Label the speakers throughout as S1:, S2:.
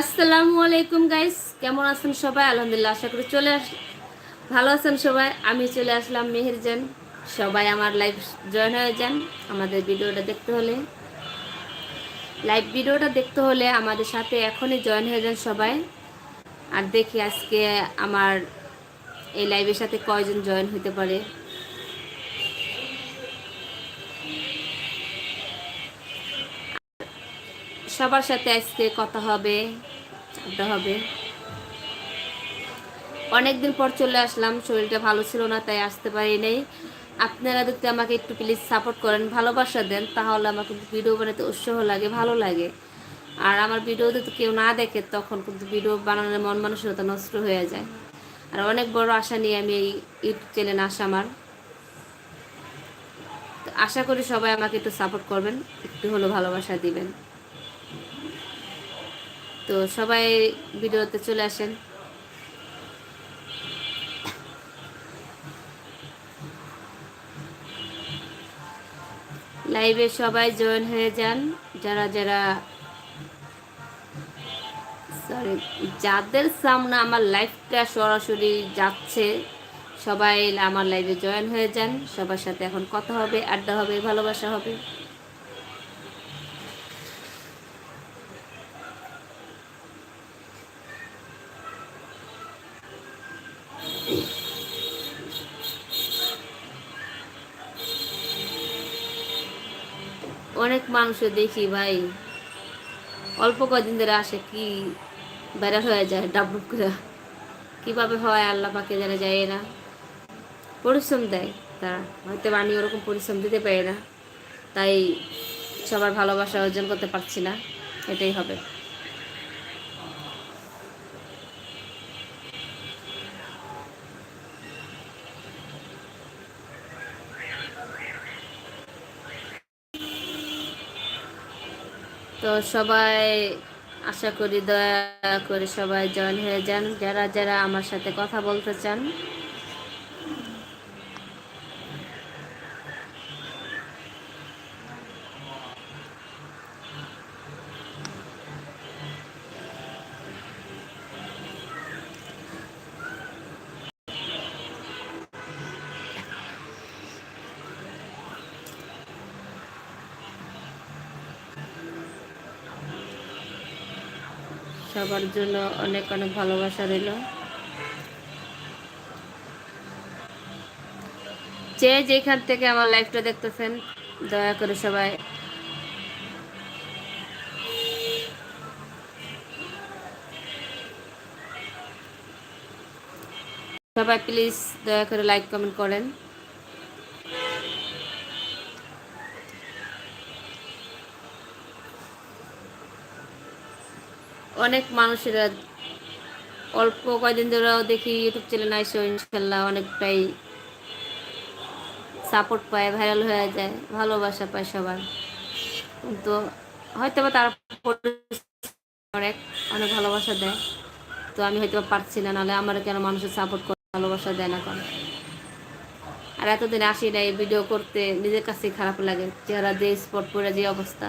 S1: আসসালামু আলাইকুম গাইস কেমন আছেন সবাই? আলহামদুলিল্লাহ, আশা করি চলে আস ভালো আছেন সবাই? আমি চলে আসলাম মেহের মেহেরজান। সবাই আমার লাইভ জয়েন হয়ে যান আমাদের ভিডিওটা দেখতে হলে। লাইভ ভিডিওটা দেখতে হলে আমাদের সাথে এখনই জয়েন হয়ে যান সবাই। আর দেখি আজকে আমার এই লাইভের সাথে কয়জন জয়েন হতে পারে। সবার সাথে আজকে কথা হবে আড্ডা হবে। অনেকদিন পর চলে আসলাম, শরীরটা ভালো ছিল না, তাই আসতে পারি নাই। আপনারা যদি আমাকে একটু প্লিজ সাপোর্ট করেন, ভালোবাসা দেন, তাহলে আমার কিন্তু ভিডিও বানাতে উৎসাহ লাগে, ভালো লাগে। আর আমার ভিডিও যদি কেউ না দেখে, তখন কিন্তু ভিডিও বানানোর মন মানসিকতা নষ্ট হয়ে যায়। আর অনেক বড় আশা নিয়ে আমি এই ইউটিউব চ্যানেল আসা আমার। আশা করি সবাই আমাকে একটু সাপোর্ট করবেন, একটু হলো ভালোবাসা দিবেন। তো সবাই ভিডিওতে চলে আসেন। লাইভে সবাই জয়েন হয়ে যান। যারা যারা সরি, যাদের সামনে আমার লাইভটা সরাসরি যাচ্ছে, সবাই আমার লাইভে জয়েন হয়ে যান। সবার সাথে এখন কথা হবে, আড্ডা হবে, ভালোবাসা হবে। অনেক মানুষে দেখি ভাই। অল্প কদিন ধরে আসে কি বেড়া হয়ে যায় ডাবুকরা করে। কীভাবে হয় আল্লাহ পাকে যারা যায় না। পরিশ্রম দেয় তারা। হয়তো আমি ওরকম পরিশ্রম দিতে পারি না। তাই সবার ভালোবাসা অর্জন করতে পারছি না। এটাই হবে। তো সবাই আশা করি, দয়া করে সবাই জয়েন হয়ে যান। যারা যারা আমার সাথে কথা বলতে চান সবার জন্য অনেক অনেক ভালোবাসা রইল। যে যেখান থেকে আমার লাইফটা দেখতেছেন, দয়া করে সবাই সবাই প্লিজ দয়া করে লাইক কমেন্ট করেন। অনেক মানুষেরা, অল্প কয়দিন ধরেও দেখি ইউটিউব চ্যানেল আইসো ইনশাল্লাহ অনেকটাই সাপোর্ট পায় ভাইরাল হয়ে যায়, ভালোবাসা পায় সবার। কিন্তু হয়তো বা তারা অনেক অনেক ভালোবাসা দেয়। তো আমি হয়তো পারছি না, নাহলে আমার কেন মানুষের সাপোর্ট করে ভালোবাসা দেয় না কেন? আর এতদিন আসি না এই ভিডিও করতে, নিজের কাছেই খারাপ লাগে, চেহারা দিয়ে স্পট পরে যে অবস্থা।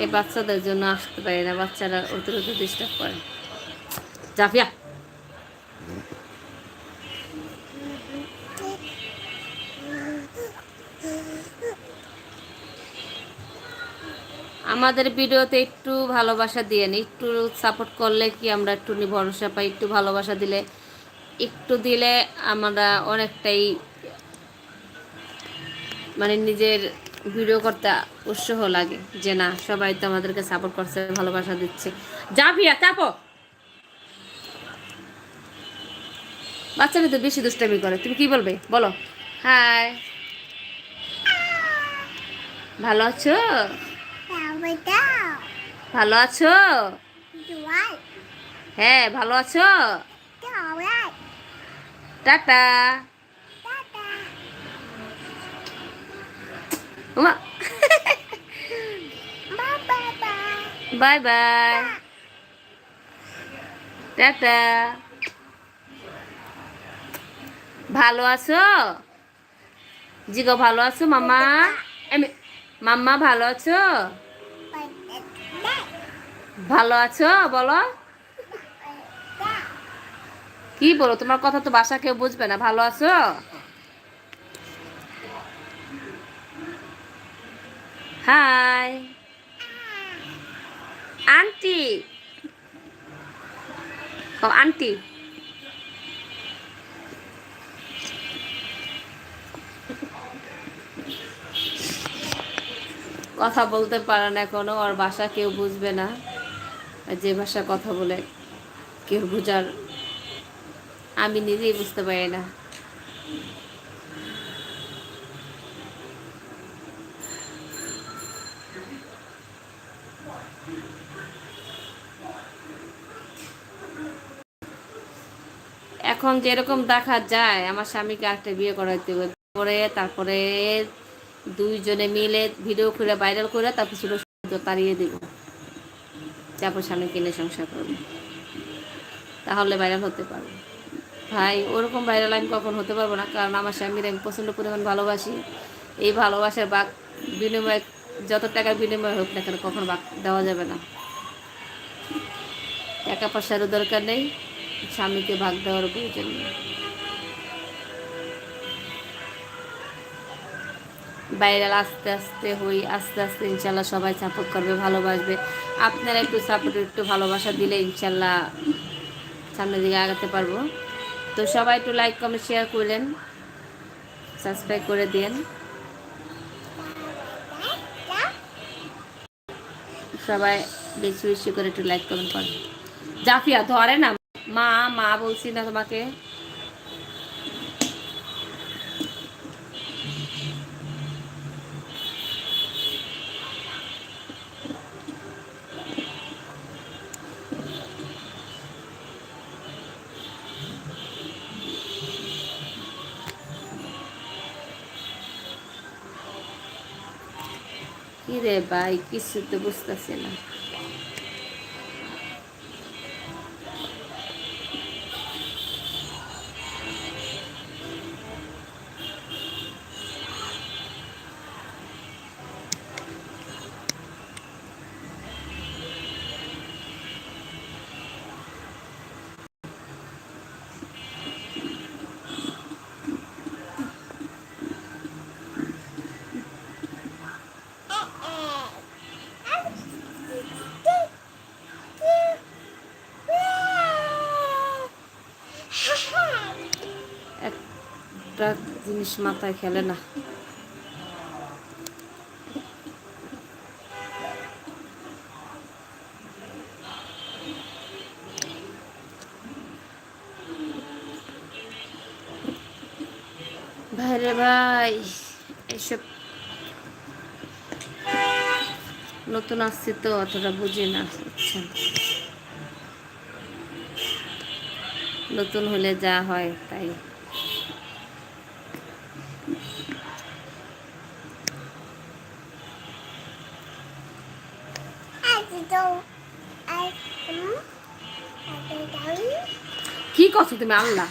S1: এই বাচ্চাদের জন্য আসতে পারি না, বাচ্চারা অতিরিক্ত ডিস্টার্ব করে। জাফিয়া। আমাদের ভিডিওতে একটু ভালোবাসা দিয়েন একটু সাপোর্ট করলে কি আমরা একটু ভরসা পাই, একটু ভালোবাসা দিলে, একটু দিলে আমরা অনেকটাই মানে নিজের ভিডিও করতে উৎসাহ লাগে যে না সবাই তো আমাদেরকে সাপোর্ট করছে ভালোবাসা দিচ্ছে। যা ভিয়া চাপো। বাচ্চারা তো বেশি দুষ্টামি করে। তুমি কি বলবে? বলো। হাই ভালো আছো? ভালো আছো? হ্যাঁ ভালো আছো? Tata Uma bye bye. Tata. ভালো আছো? জিগো ভালো আছো মামা মাম্মা ভালো আছো? ভালো আছো, বলো। কি বলো, তোমার কথা তো বাসা কেউ বুঝবে না। ভালো আছো? হাই আন্টি ও আন্টি কথা বলতে পারে না এখনও, ওর ভাষা কেউ বুঝবে না। যে ভাষা কথা বলে, কেউ বুঝার আমি নিজেই বুঝতে পারি না। এখন যেরকম দেখা যায়, আমার স্বামীকে আরেকটা বিয়ে করাইতে পরে তারপরে দুইজনে মিলে ভিডিও করে ভাইরাল করে তারপর ছিল তাড়িয়ে দিব। তারপর স্বামী কিনে সংসার করব। তাহলে ভাইরাল হতে পারব। ভাই, ওরকম ভাইরাল আমি কখন হতে পারব না? কারণ আমার স্বামীর আমি প্রচণ্ড পরিমাণ ভালোবাসি। এই ভালোবাসার বাক বিনিময় যত টাকার বিনিময় হোক না কেন কখনো দেওয়া যাবে না। টাকা পয়সারও দরকার নেই, স্বামীকে ভাগ দেওয়ার প্রয়োজন নেই। ভাইরাল আস্তে আস্তে হই, আস্তে আস্তে ইনশাল্লাহ সবাই সাপোর্ট করবে, ভালোবাসবে। আপনারা একটু সাপোর্ট একটু ভালোবাসা দিলে ইনশাল্লাহ সামনের দিকে আগাতে পারব। তো সবাই একটু লাইক কমেন্ট শেয়ার করলেন সাবস্ক্রাইব করে দিন। সবাই বেশি বেশি করে একটু লাইক কমেন্ট করেন জাফিয়া, ধরে না। মা মা বলছি না তোমাকে। কি রে ভাই কিছু তো বুঝতেছি না। একটা জিনিস মাথায় খেলে না। ভাইরে ভাই, এসব নতুন আসছি তো, অতটা বুঝি না। নতুন হলে যা হয় তাই। কি করছ তুমি আল্লাহ